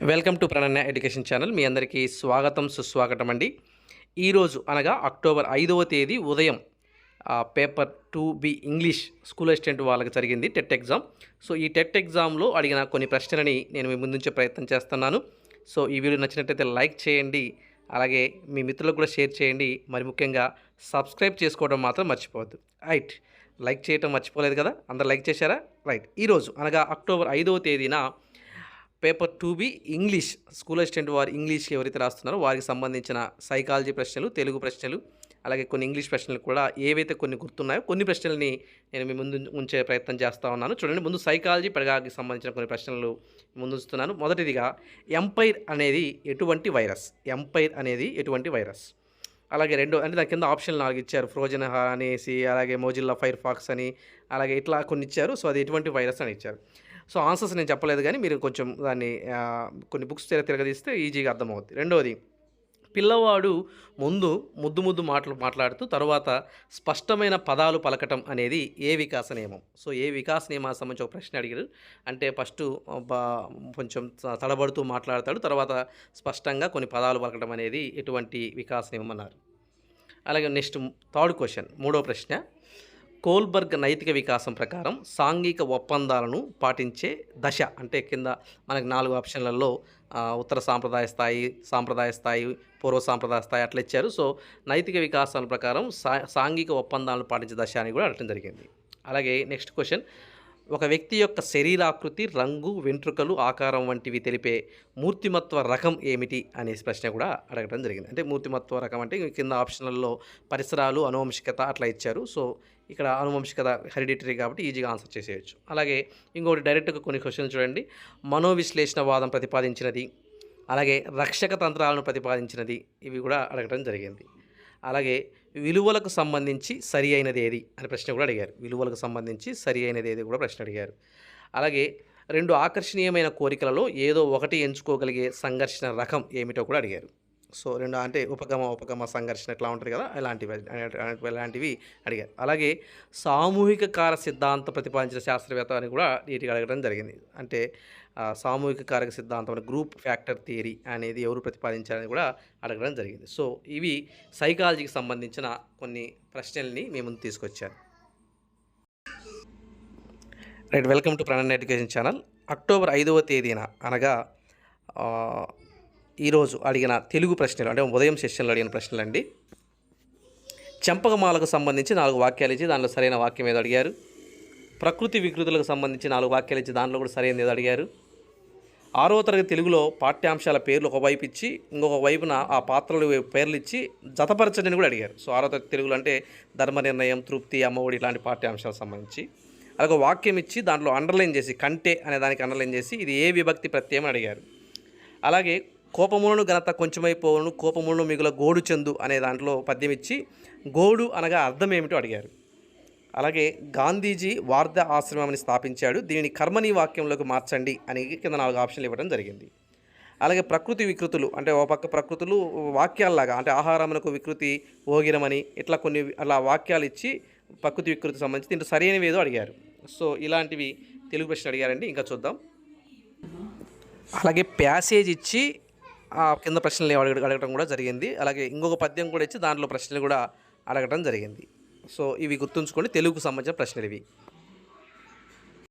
Welcome to Prananya education channel. మీ అందరికీ స్వాగతం సుస్వాగతం అండి. ఈరోజు అనగా అక్టోబర్ ఐదవ తేదీ ఉదయం paper two B English school assistant వాళ్ళకి జరిగింది టెట్ ఎగ్జామ్. సో ఈ టెట్ ఎగ్జామ్లో అడిగిన కొన్ని ప్రశ్నలని నేను మీ ముందుంచే ప్రయత్నం చేస్తున్నాను. సో ఈ వీడియో నచ్చినట్టయితే లైక్ చేయండి అలాగే మీ మిత్రులకు కూడా షేర్ చేయండి. మరి ముఖ్యంగా సబ్స్క్రైబ్ చేసుకోవడం మాత్రం మర్చిపోవద్దు. రైట్ లైక్ చేయటం మర్చిపోలేదు కదా? అందరు లైక్ చేశారా? రైట్ ఈరోజు అనగా అక్టోబర్ ఐదవ తేదీన paper two B English. School assistant వారు ఇంగ్లీష్ ఎవరైతే రాస్తున్నారో వారికి సంబంధించిన సైకాలజీ ప్రశ్నలు తెలుగు ప్రశ్నలు అలాగే కొన్ని ఇంగ్లీష్ ప్రశ్నలు కూడా ఏవైతే కొన్ని గుర్తున్నాయో కొన్ని ప్రశ్నల్ని నేను మీ ముందు ఉంచే ప్రయత్నం చేస్తూ ఉన్నాను. చూడండి ముందు సైకాలజీ పెడగాకి సంబంధించిన కొన్ని ప్రశ్నలు ముందు ఉంచుతున్నాను. మొదటిదిగా ఎంపైర్ అనేది ఎటువంటి వైరస్? ఎంపైర్ అనేది ఎటువంటి వైరస్? అలాగే రెండు అంటే దాని కింద ఆప్షన్ నాలుగు ఇచ్చారు. ఫ్రోజన్ అనేసి అలాగే మోజిల్లా ఫైర్ ఫాక్స్ అని అలాగే ఇట్లా కొన్ని ఇచ్చారు. సో అది ఎటువంటి వైరస్ అని ఇచ్చారు. సో ఆన్సర్స్ నేను చెప్పలేదు కానీ మీరు కొంచెం దాన్ని కొన్ని బుక్స్ తిరగదీస్తే ఈజీగా అర్థమవుతుంది రెండవది పిల్లవాడు ముందు ముద్దు ముద్దు మాటలు మాట్లాడుతూ తర్వాత స్పష్టమైన పదాలు పలకటం అనేది ఏ వికాస నియమం? సో ఏ వికాస నియమానికి సంబంధించి ఒక ప్రశ్న అడిగారు. అంటే ఫస్ట్ కొంచెం తడబడుతూ మాట్లాడతాడు తర్వాత స్పష్టంగా కొన్ని పదాలు పలకటం అనేది ఎటువంటి వికాస నియమం అన్నారు. అలాగే నెక్స్ట్ థర్డ్ క్వశ్చన్ మూడో ప్రశ్న కోల్బర్గ్ నైతిక వికాసం ప్రకారం సాంఘిక ఒప్పందాలను పాటించే దశ అంటే కింద మనకి నాలుగు ఆప్షన్లలో ఉత్తర సాంప్రదాయ స్థాయి సాంప్రదాయ స్థాయి పూర్వ సాంప్రదాయ స్థాయి అట్లా ఇచ్చారు. సో నైతిక వికాసాల ప్రకారం సా సాంఘిక ఒప్పందాలను పాటించే దశ అని కూడా అడగడం జరిగింది. అలాగే నెక్స్ట్ క్వశ్చన్ ఒక వ్యక్తి యొక్క శరీరాకృతి రంగు వెంట్రుకలు ఆకారం వంటివి తెలిపే మూర్తిమత్వ రకం ఏమిటి అనే ప్రశ్న కూడా అడగడం జరిగింది. అంటే మూర్తిమత్వ రకం అంటే కింద ఆప్షన్లలో పరిసరాలు అనువంశికత అట్లా ఇచ్చారు. సో ఇక్కడ అనువంశికత హెరిడిటరీ కాబట్టి ఈజీగా ఆన్సర్ చేసేయచ్చు. అలాగే ఇంకోటి డైరెక్ట్గా కొన్ని క్వశ్చన్స్ చూడండి. మనోవిశ్లేషణవాదం ప్రతిపాదించినది అలాగే రక్షక తంత్రాలను ప్రతిపాదించినది ఇవి కూడా అడగడం జరిగింది. అలాగే విలువలకు సంబంధించి సరి అయినది ఏది అనే ప్రశ్న కూడా అడిగారు. విలువలకు సంబంధించి సరి అయినది ఏది కూడా ప్రశ్న అడిగారు. అలాగే రెండు ఆకర్షణీయమైన కోరికలలో ఏదో ఒకటి ఎంచుకోగలిగే సంఘర్షణ రకం ఏమిటో కూడా అడిగారు. సో రెండు అంటే ఉపగమ ఉపగమ సంఘర్షణ ఇట్లా ఉంటుంది కదా ఇలాంటివి ఇలాంటివి అడిగారు. అలాగే సామూహిక కార సిద్ధాంతం ప్రతిపాదించిన శాస్త్రవేత్త అని కూడా నీటిగా అడగడం జరిగింది. అంటే సామూహిక కారక సిద్ధాంతం గ్రూప్ ఫ్యాక్టర్ థియరీ అనేది ఎవరు ప్రతిపాదించారని కూడా అడగడం జరిగింది. సో ఇవి సైకాలజీకి సంబంధించిన కొన్ని ప్రశ్నల్ని మేము ముందు తీసుకొచ్చాను right welcome to Pranan education channel. October ఐదవ తేదీన అనగా ఈరోజు అడిగిన తెలుగు ప్రశ్నలు అంటే ఉదయం సెషన్లో అడిగిన ప్రశ్నలు అండి చెంపకమాలకు సంబంధించి నాలుగు వాక్యాలు ఇచ్చి దానిలో సరైన వాక్యం ఏదో అడిగారు? ప్రకృతి వికృతులకు సంబంధించి నాలుగు వాక్యాలు ఇచ్చి దాంట్లో కూడా సరైనది ఏదో అడిగారు? ఆరో తరగతి తెలుగులో పాఠ్యాంశాల పేర్లు ఒకవైపు ఇచ్చి ఇంకొక వైపున ఆ పాత్రలు పేర్లు ఇచ్చి జతపరచని కూడా అడిగారు. సో ఆరో తరగతి తెలుగులో అంటే ధర్మ నిర్ణయం తృప్తి అమ్మఒడి ఇలాంటి పాఠ్యాంశాలకు సంబంధించి. అలాగే వాక్యం ఇచ్చి దాంట్లో అండర్లైన్ చేసి కంటే అనే దానికి అండర్లైన్ చేసి ఇది ఏ విభక్తి ప్రత్యయం అడిగారు. అలాగే కోపములను ఘనత కొంచెమైపోవును కోపములను మిగుల గోడు చెందు అనే దాంట్లో పద్యం ఇచ్చి గోడు అనగా అర్థం ఏమిటో అడిగారు. అలాగే గాంధీజీ వార్ధ ఆశ్రమాన్ని స్థాపించాడు దీనిని కర్మని వాక్యంలోకి మార్చండి అని కింద నాలుగు ఆప్షన్లు ఇవ్వడం జరిగింది. అలాగే ప్రకృతి వికృతులు అంటే ఓ పక్క ప్రకృతులు వాక్యాల్లాగా అంటే ఆహారమునకు వికృతి ఓగిరమని ఇట్లా కొన్ని అలా వాక్యాలు ఇచ్చి ప్రకృతి వికృతి సంబంధించి దీంట్లో సరైనవి ఏదో అడిగారు. సో ఇలాంటివి తెలుగు ప్రశ్న అడిగారండి ఇంకా చూద్దాం. అలాగే ప్యాసేజ్ ఇచ్చి ఆ కింద ప్రశ్నలు అడగ అడగడం కూడా జరిగింది. అలాగే ఇంకొక పద్యం కూడా ఇచ్చి దాంట్లో ప్రశ్నలు కూడా అడగడం జరిగింది. సో ఇవి గుర్తుంచుకోండి. తెలుగుకు సంబంధించిన ప్రశ్నలు ఇవి.